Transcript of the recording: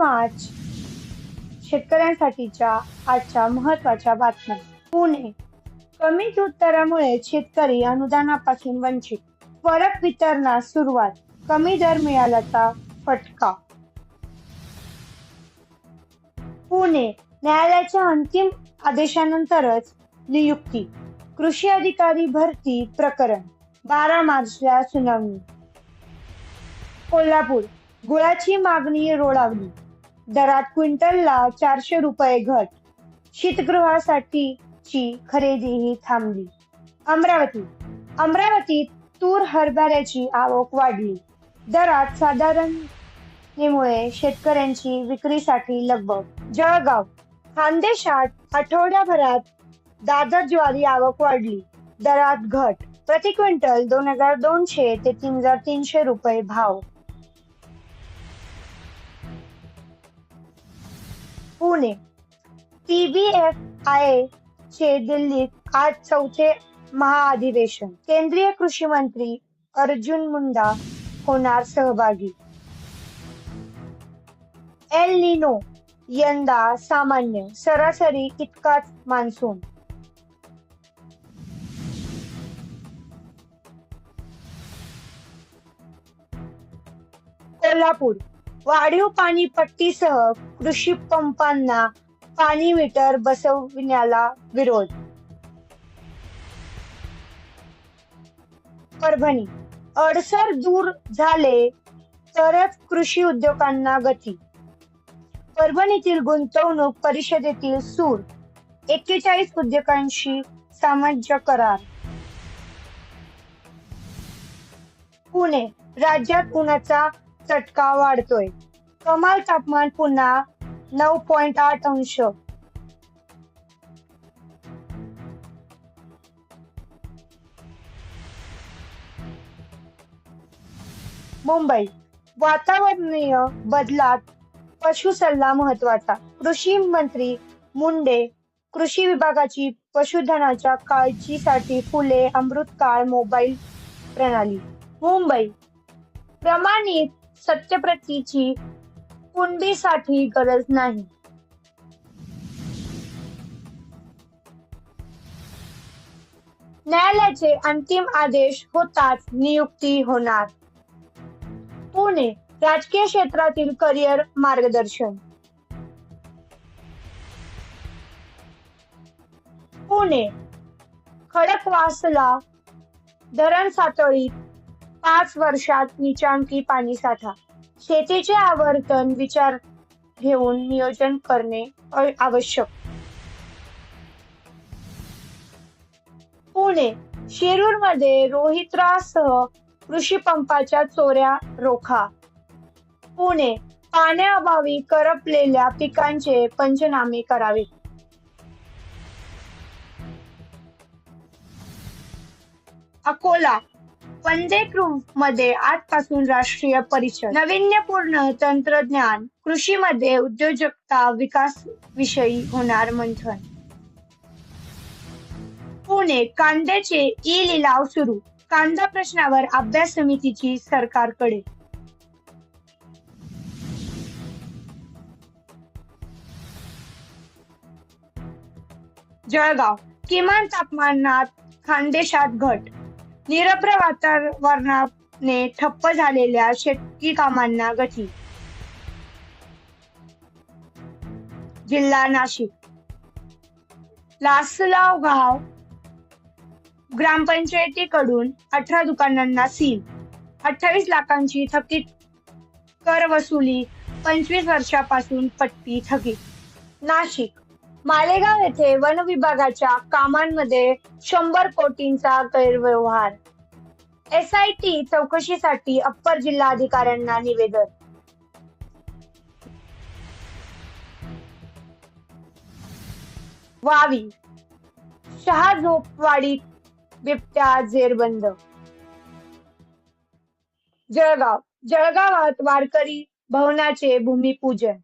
मार्च शेतकऱ्यांसाठीच्या आजच्या महत्त्वाच्या बातम्या. पुणे. कमी उत्तरामुळे शेतकरी अनुदानापासून वंचित. फरक वितरणास सुरुवात. कमी दर मिळाल्याचा फटका. पुणे. न्यायालयाच्या अंतिम आदेशानंतरच नियुक्ती. कृषी अधिकारी भरती प्रकरण. बारा मार्चला सुनावणी. कोल्हापूर. गुळाची मागणी रोडावली दरात क्विंटलला चारशे रुपये घट. शीतगृहासाठीची खरेदीही थांबली. अमरावती. अमरावतीत तूर हरभऱ्याची आवक वाढली. दरात साधारणतेमुळे शेतकऱ्यांची विक्रीसाठी लगबग. जळगाव. खानदेशात आठवड्याभरात दादर ज्वारी आवक वाढली. दरात घट. प्रति क्विंटल दोन हजार दोनशे ते तीन हजार तीनशे रुपये भाव. पुणे. टीबीएफ आय चे दिल्लीत आज चौथे महाअधिवेशन. केंद्रीय कृषी मंत्री अर्जुन मुंडा होणार सहभागी. एल लिनो यंदा सामान्य सरासरी इतकाच मान्सून. कोल्हापूर वाढीव पाणी पट्टीसह कृषी पंपांना पाणी मीटर बसविण्याला विरोध. परभणी अडसर दूर झाले तरच कृषी उद्योगांना गती. परभणीतील गुंतवणूक परिषदेतील सूर एक्केचाळीस उद्योगांशी सामंज्य करार. पुणे राज्यात उन्हाचा चटका वाढतोय. कमाल तापमान पुन्हा नऊ पॉइंट आठ अंश. मुंबई. वातावरणीय बदलात पशु सल्ला महत्त्वाचा. कृषी मंत्री मुंडे कृषी विभागाची पशुधनाच्या काळजीसाठी फुले अमृतकाळ मोबाईल प्रणाली. मुंबई. प्रमाणित सत्यप्रतीची कुंडीसाठी गरज नाही. न्यायालयाचे अंतिम आदेश होताच नियुक्ती होणार. पुणे राजकीय क्षेत्रातील करिअर मार्गदर्शन. पुणे खडकवासला धरण सातळीत पाच वर्षात निचांकी पाणी साठा. शेतीचे आवर्तन विचार घेऊन नियोजन करणे आवश्यक. पुणे शिरूरमध्ये रोहित्रासह कृषी पंपाच्या चोऱ्या रोखा. पुणे पाण्याअभावी करपलेल्या पिकांचे पंचनामे करावे. अकोला वंदे ग्रुपमध्ये आजपासून राष्ट्रीय परिषद. नाविन्यपूर्ण तंत्रज्ञान कृषीमध्ये उद्योजकता विकास विषयी होणार मंथन. पुणे कांद्याचे ई लिलाव सुरू. कांदा प्रश्नावर अभ्यास समितीची सरकारकडे. जळगाव. किमान तापमानात खानदेशात घट. निरभ्र वातावरणाने ठप्प झालेल्या शेतकी कामांना गती. जिल्हा नाशिक. लासलाव गाव. ग्रामपंचायतीकडून अठरा दुकानांना सील. अठ्ठावीस लाखांची थकीत कर वसुली पंचवीस वर्षापासून पट्टी थकीत नाशिक. मालेगाव येथे वन विभागाच्या कामांमध्ये शंभर कोटींचा गैरव्यवहार. एस आय टी चौकशीसाठी अप्पर जिल्हाधिकाऱ्यांना निवेदन. वावी शहा झोपवाडीत बिबट्या जेरबंद. जळगाव जळगावात वारकरी भवनाचे भूमिपूजन.